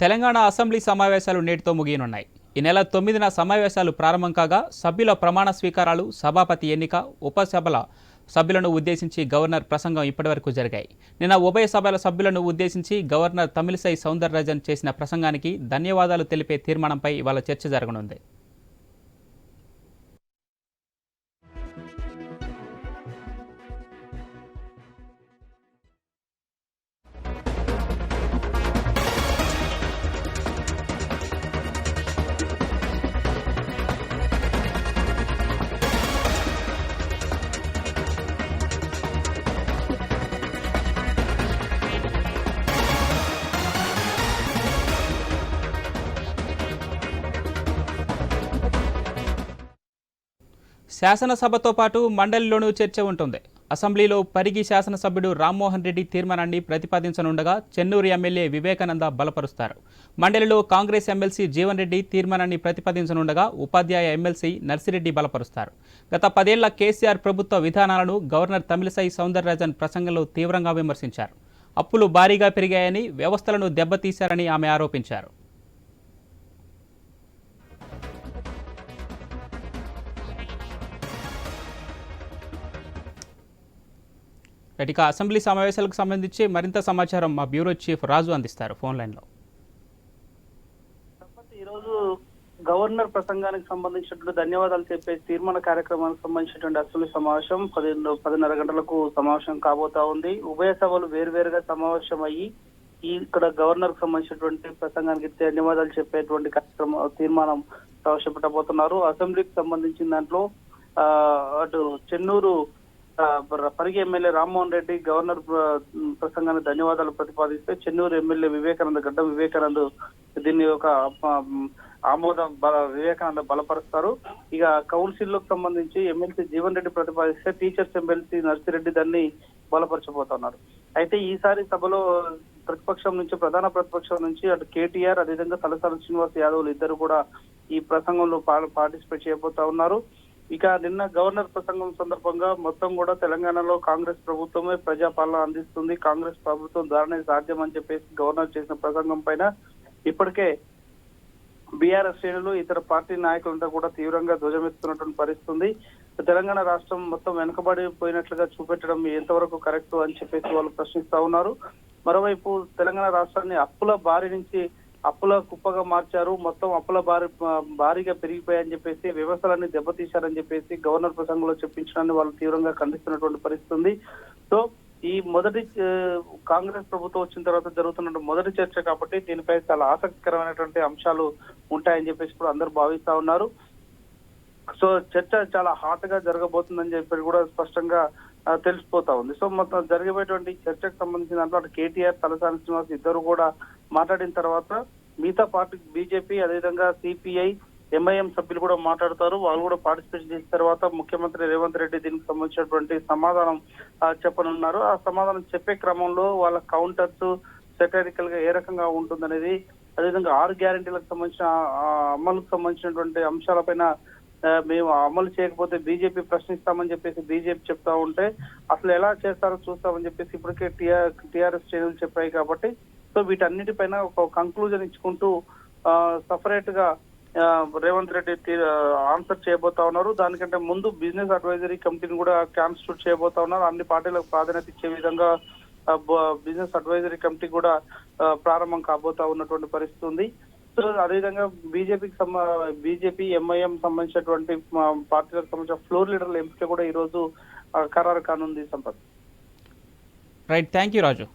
Telangana assembly సమావేశాలు నేటితో ముగియనున్నాయి. ఈ నెల తొమ్మిదిన సమావేశాలు ప్రారంభం కాగా సభ్యుల ప్రమాణ స్వీకారాలు సభాపతి ఎన్నిక ఉపసభల సభ్యులను ఉద్దేశించి గవర్నర్ ప్రసంగం ఇప్పటివరకు జరిగాయి. నిన్న ఉభయ సభల సభ్యులను ఉద్దేశించి గవర్నర్ తమిళిసై సౌందరరాజన్ చేసిన ప్రసంగానికి ధన్యవాదాలు తెలిపే తీర్మానంపై ఇవాళ చర్చ జరగనుంది. శాసనసభతో పాటు మండలిలోనూ చర్చ ఉంటుంది. అసెంబ్లీలో పరిగి శాసనసభ్యుడు రామ్మోహన్ రెడ్డి తీర్మానాన్ని ప్రతిపాదించనుండగా చెన్నూరు ఎమ్మెల్యే వివేకానంద బలపరుస్తారు. మండలిలో కాంగ్రెస్ ఎమ్మెల్సీ జీవన్ రెడ్డి తీర్మానాన్ని ప్రతిపాదించనుండగా ఉపాధ్యాయ ఎమ్మెల్సీ నర్సిరెడ్డి బలపరుస్తారు. గత పదేళ్ళ కేసీఆర్ ప్రభుత్వ విధానాలను గవర్నర్ తమిళసై సౌందరరాజన్ ప్రసంగంలో తీవ్రంగా విమర్శించారు. అప్పులు భారీగా పెరిగాయని వ్యవస్థలను దెబ్బతీశారని ఆమె ఆరోపించారు. ఇక అసెంబ్లీ సమావేశాలకు సంబంధించి మరింత సమాచారం మా బ్యూరో చీఫ్ రాజు అందిస్తారు ఫోన్ లైన్లో. ఈరోజు గవర్నర్ ప్రసంగానికి సంబంధించినట్లు ధన్యవాదాలు చెప్పే తీర్మాన కార్యక్రమానికి సంబంధించినటువంటి అసెంబ్లీ సమావేశం పదిహేను పదిన్నర గంటలకు సమావేశం కాబోతా ఉంది. ఉభయ సభలు వేరువేరుగా సమావేశం అయ్యి ఇక్కడ గవర్నర్కు సంబంధించినటువంటి ప్రసంగానికి ధన్యవాదాలు చెప్పేటువంటి కార్యక్రమం తీర్మానం ప్రవేశపెట్టబోతున్నారు. అసెంబ్లీకి సంబంధించిన దాంట్లో అటు చెన్నూరు పరిగి ఎమ్మెల్యే రామ్మోహన్ రెడ్డి గవర్నర్ ప్రసంగానికి ధన్యవాదాలు ప్రతిపాదిస్తే చెన్నూరు ఎమ్మెల్యే వివేకానంద గడ్డ వివేకానంద్ దీన్ని ఒక ఆమోద ఆమోదం బల వివేకానంద బలపరుస్తారు. ఇక కౌన్సిల్కు సంబంధించి ఎమ్మెల్సీ జీవన్ రెడ్డి ప్రతిపాదిస్తే టీచర్స్ ఎమ్మెల్సీ నర్సిరెడ్డి దాన్ని బలపరచబోతున్నారు. అయితే ఈసారి సభలో ప్రతిపక్షం నుంచి ప్రధాన ప్రతిపక్షం నుంచి అటు కేటీఆర్ అదేవిధంగా తలసాని శ్రీనివాస్ యాదవ్లు ఇద్దరు కూడా ఈ ప్రసంగంలో పా- పార్టిసిపేట్ చేయబోతా ఉన్నారు. ఇక నిన్న గవర్నర్ ప్రసంగం సందర్భంగా మొత్తం కూడా తెలంగాణలో కాంగ్రెస్ ప్రభుత్వమే ప్రజాపాలన అందిస్తుంది. కాంగ్రెస్ ప్రభుత్వం ద్వారానే సాధ్యం అని చెప్పేసి గవర్నర్ చేసిన ప్రసంగం పైన ఇప్పటికే బీఆర్ఎస్ శ్రేణులు ఇతర పార్టీ నాయకులంతా కూడా తీవ్రంగా ధ్వజమెత్తుతున్నటువంటి పరిస్థితుంది. తెలంగాణ రాష్ట్రం మొత్తం వెనుకబడిపోయినట్లుగా చూపెట్టడం ఎంతవరకు కరెక్ట్ అని చెప్పేసి వాళ్ళు ప్రశ్నిస్తా ఉన్నారు. మరోవైపు తెలంగాణ రాష్ట్రాన్ని అప్పుల బారి నుంచి అప్పుల కుప్పగా మార్చారు. మొత్తం అప్పుల భారీ భారీగా పెరిగిపోయాయని చెప్పేసి వ్యవస్థలన్నీ దెబ్బతీశారని చెప్పేసి గవర్నర్ ప్రసంగంలో చెప్పించడాన్ని వాళ్ళు తీవ్రంగా ఖండిస్తున్నటువంటి పరిస్థితి ఉంది. సో ఈ మొదటి కాంగ్రెస్ ప్రభుత్వం వచ్చిన తర్వాత జరుగుతున్న మొదటి చర్చ కాబట్టి దీనిపై చాలా ఆసక్తికరమైనటువంటి అంశాలు ఉంటాయని చెప్పేసి కూడా అందరూ భావిస్తా ఉన్నారు. సో చర్చ చాలా హాట్గా జరగబోతుందని చెప్పి కూడా స్పష్టంగా తెలిసిపోతా ఉంది. సో మొత్తం జరిగేటువంటి చర్చకు సంబంధించిన దాంట్లో అటు కేటీఆర్ తలసాని శ్రీనివాస్ ఇద్దరు కూడా మాట్లాడిన తర్వాత మిగతా పార్టీ బీజేపీ అదేవిధంగా సిపిఐ ఎంఐఎం సభ్యులు కూడా మాట్లాడతారు. వాళ్ళు కూడా పార్టిసిపేట్ చేసిన తర్వాత ముఖ్యమంత్రి రేవంత్ రెడ్డి దీనికి సంబంధించినటువంటి సమాధానం చెప్పనున్నారు. ఆ సమాధానం చెప్పే క్రమంలో వాళ్ళ కౌంటర్స్ సెటరికల్గా ఏ రకంగా ఉంటుందనేది అదేవిధంగా ఆరు గ్యారంటీలకు సంబంధించిన అమలుకు సంబంధించినటువంటి అంశాలపైన మేము అమలు చేయకపోతే బీజేపీ ప్రశ్నిస్తామని చెప్పేసి బీజేపీ చెప్తా ఉంటే అసలు ఎలా చేస్తారో చూస్తామని చెప్పేసి ఇప్పటికే టీఆర్ టీఆర్ఎస్ చర్యలు చెప్పాయి కాబట్టి సో వీటన్నిటిపైన ఒక కంక్లూజన్ ఇచ్చుకుంటూ సపరేట్గా రేవంత్ రెడ్డి ఆన్సర్ చేయబోతా ఉన్నారు. దానికంటే ముందు బిజినెస్ అడ్వైజరీ కమిటీని కూడా కాన్స్టిట్యూట్ చేయబోతా ఉన్నారు. అన్ని పార్టీలకు ప్రాధాన్యత ఇచ్చే విధంగా బిజినెస్ అడ్వైజరీ కమిటీ కూడా ప్రారంభం కాబోతా ఉన్నటువంటి పరిస్థితి ఉంది. సో అదేవిధంగా బీజేపీకి సంబ బీజేపీ ఎంఐఎం సంబంధించినటువంటి పార్టీలకు సంబంధించిన ఫ్లోర్ లీడర్ల ఎంపిక కూడా ఈ రోజు ఖరారు కానుంది Sampath. Right thank you Raju